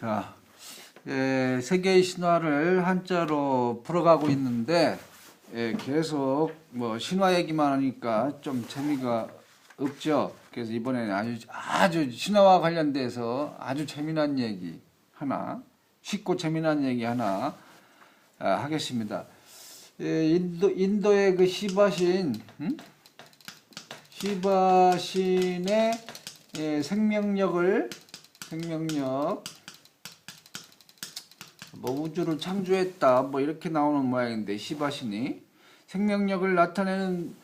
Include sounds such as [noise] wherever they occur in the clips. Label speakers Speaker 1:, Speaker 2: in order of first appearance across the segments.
Speaker 1: 자, 예, 세계의 신화를 한자로 풀어가고 있는데 예, 계속 뭐 신화 얘기만 하니까 좀 재미가 없죠. 그래서 이번에는 아주 아주 신화와 관련돼서 아주 재미난 얘기 하나, 쉽고 재미난 얘기 하나 아, 하겠습니다. 예, 인도 인도의 그 시바신, 음? 시바신의 예, 생명력을 생명력 뭐 우주를 창조했다 뭐 이렇게 나오는 모양인데 시바신이 생명력을 나타내는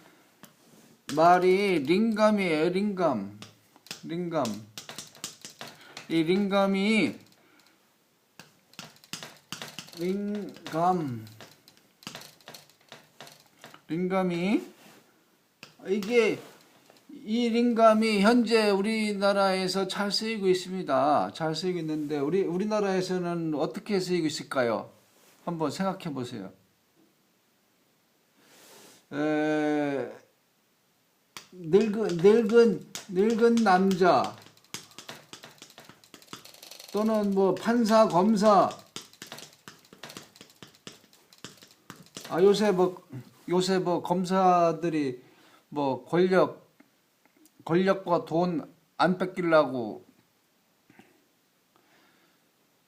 Speaker 1: 말이 링감이에요 링감. 링감. 이 링감이 링감. 링감이 이게 이 링감이 현재 우리나라에서 잘 쓰이고 있습니다. 잘 쓰이고 있는데 우리 우리나라에서는 어떻게 쓰이고 있을까요? 한번 생각해 보세요. 에, 늙은 늙은 늙은 남자 또는 뭐 판사 검사 아 요새 뭐 요새 뭐 검사들이 뭐 권력 권력과 돈 안 뺏기려고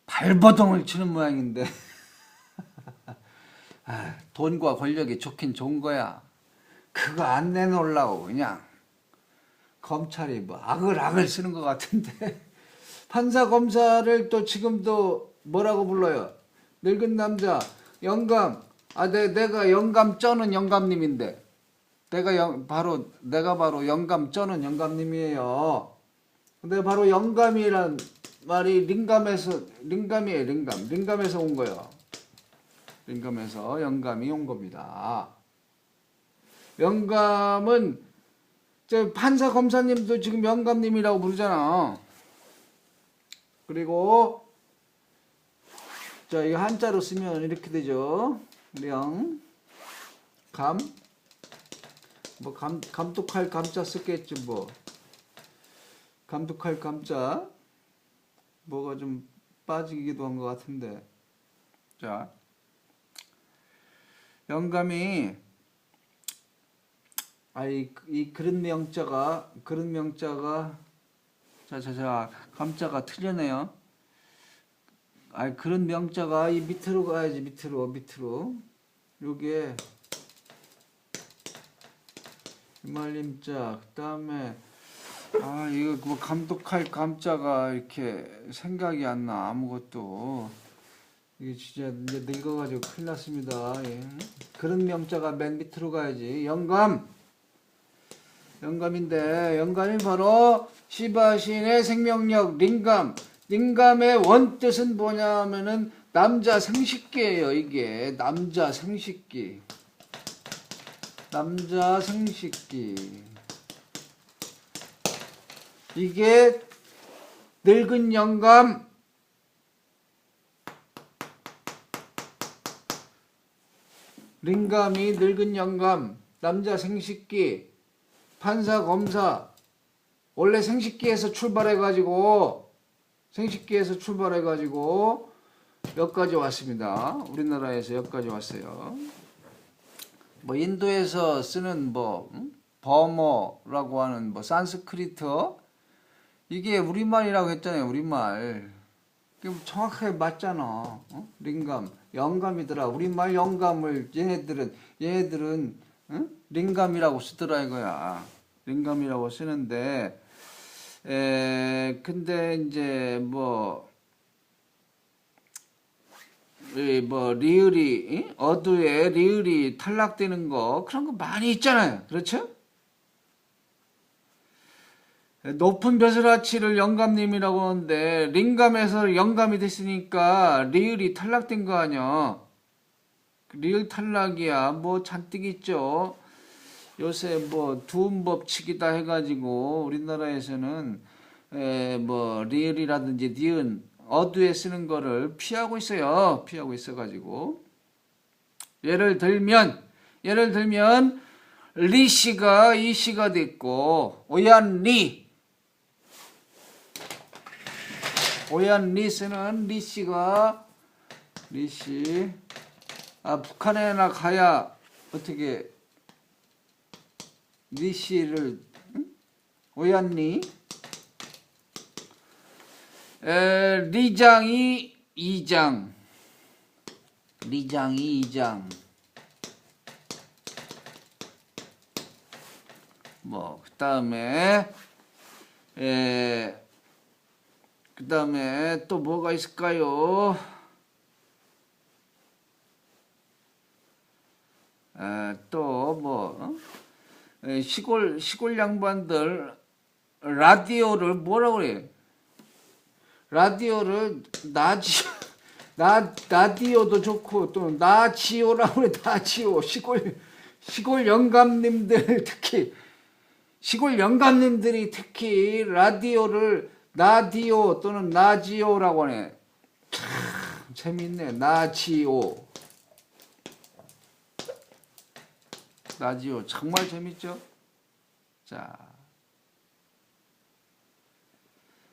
Speaker 1: 발버둥을 치는 모양인데 [laughs] 아, 돈과 권력이 좋긴 좋은 거야. 그거 안 내놓으려고 그냥 검찰이 뭐 악을 악을 쓰는 것 같은데 [laughs] 판사 검사를 또 지금도 뭐라고 불러요? 늙은 남자 영감 아 내, 내가 영감 쩌는 영감님인데 내가 영, 바로 내가 바로 영감 쩌는 영감님이에요. 근데 바로 영감이란 말이 링감에서 링감이에요. 링감 링감에서 온 거예요. 링감에서 영감이 온 겁니다. 영감은 저 판사 검사님도 지금 영감님이라고 부르잖아. 그리고 자 이거 한자로 쓰면 이렇게 되죠. 령, 감, 뭐 감, 감독할 감자 썼겠지 뭐. 감독할 감자 뭐가 좀 빠지기도 한 것 같은데. 자, 영감이 아이 이 그런 명자가 그런 명자가 자자자 감자가 틀렸네요. 아이 그런 명자가 이 밑으로 가야지 밑으로 밑으로 요게 말림자 그다음에 아 이거 뭐 감독할 감자가 이렇게 생각이 안 나 아무것도. 이게 진짜 이제 늙어가지고 큰일 났습니다. 예. 그런 명자가 맨 밑으로 가야지. 영감! 영감인데 영감이 바로 시바신의 생명력 링감. 링감의 원뜻은 뭐냐면은 남자 생식기예요 이게. 남자 생식기 남자 생식기. 이게 늙은 영감. 링감이 늙은 영감 남자 생식기 판사 검사. 원래 생식기에서 출발해 가지고 생식기에서 출발해 가지고 여기까지 왔습니다. 우리나라에서 여기까지 왔어요 뭐 인도에서 쓰는 뭐 음? 버머라고 하는 뭐 산스크리트 이게 우리말이라고 했잖아요 우리말 그게 정확하게 맞잖아 어? 링감 영감이더라 우리말 영감을 얘네들은 얘네들은 응? 링감이라고 쓰더라 이거야 링감이라고 쓰는데 에 근데 이제 뭐이 뭐 리을이 응? 어두에 리을이 탈락되는 거 그런 거 많이 있잖아요 그렇죠? 높은 벼슬아치를 영감님이라고 하는데 링감에서 영감이 됐으니까 리을이 탈락된 거 아니야 리을 탈락이야 뭐 잔뜩 있죠 요새 뭐 두음 법칙이다 해가지고 우리나라에서는 에뭐 리을이라든지 니은 어두에 쓰는 거를 피하고 있어요. 피하고 있어가지고. 예를 들면 예를 들면 리 씨가 이 씨가 됐고 오얀 리. 오얀 리스는 리씨가 리씨 아 북한에나 가야 어떻게 리씨를 응? 오얀리 에, 리장이 이장 리장이 이장 뭐 그 다음에 에 그 다음에 또 뭐가 있을까요? 또뭐 시골 시골 양반들 라디오를 뭐라 그래? 라디오를 나지 나 라디오도 좋고 또 나지오라고 그래 나지오 시골 시골 영감님들 특히 시골 영감님들이 특히 라디오를 나디오 또는 나지오라고 하네. 참 재밌네. 나지오. 나지오 정말 재밌죠? 자.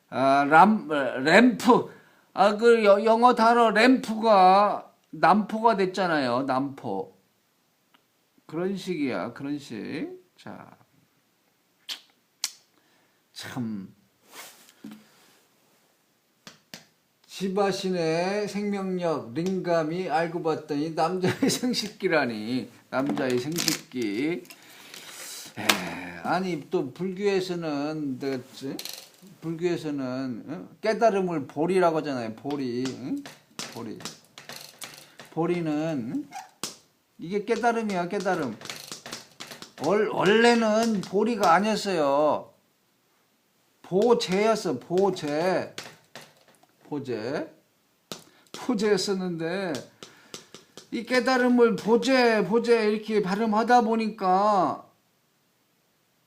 Speaker 1: 아, 람, 램프. 아, 그 여- 영어 단어 램프가 남포가 됐잖아요. 남포. 그런 식이야. 그런 식. 자. 참 지바신의 생명력 링감이 알고 봤더니 남자의 [laughs] 생식기라니 남자의 생식기 에, 아니 또 불교에서는 그, 불교에서는 어? 깨달음을 보리라고 하잖아요 보리 응? 보리 보리는 응? 이게 깨달음이야 깨달음 월, 원래는 보리가 아니었어요 보제였어 보제 보제 보제였었는데 이 깨달음을 보제 보제 이렇게 발음하다 보니까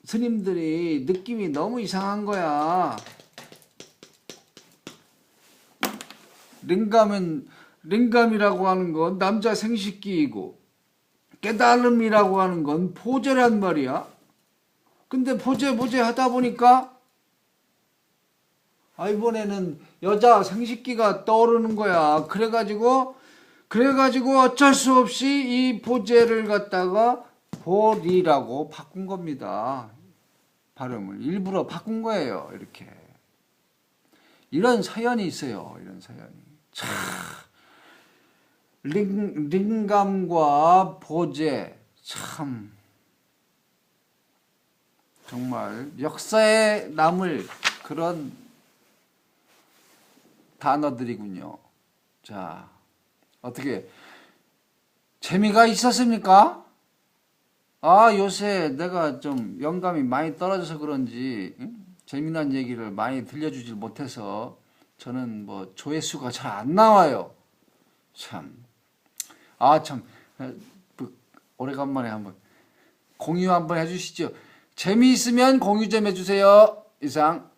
Speaker 1: 스님들이 느낌이 너무 이상한 거야 링감은 링감이라고 하는 건 남자 생식기이고 깨달음이라고 하는 건 보제란 말이야 근데 보제 보제 하다 보니까 아 이번에는 여자 생식기가 떠오르는 거야. 그래가지고 그래가지고 어쩔 수 없이 이 보제를 갖다가 보리라고 바꾼 겁니다. 발음을 일부러 바꾼 거예요. 이렇게 이런 사연이 있어요. 이런 사연이 참 링, 링감과 보제 참 정말 역사에 남을 그런 단어들이군요. 자, 어떻게 재미가 있었습니까? 아, 요새 내가 좀 영감이 많이 떨어져서 그런지 응? 재미난 얘기를 많이 들려주질 못해서 저는 뭐 조회수가 잘 안 나와요. 참. 아, 참. 어, 그, 오래간만에 한번 공유 한번 해주시죠. 재미있으면 공유 좀 해주세요. 이상.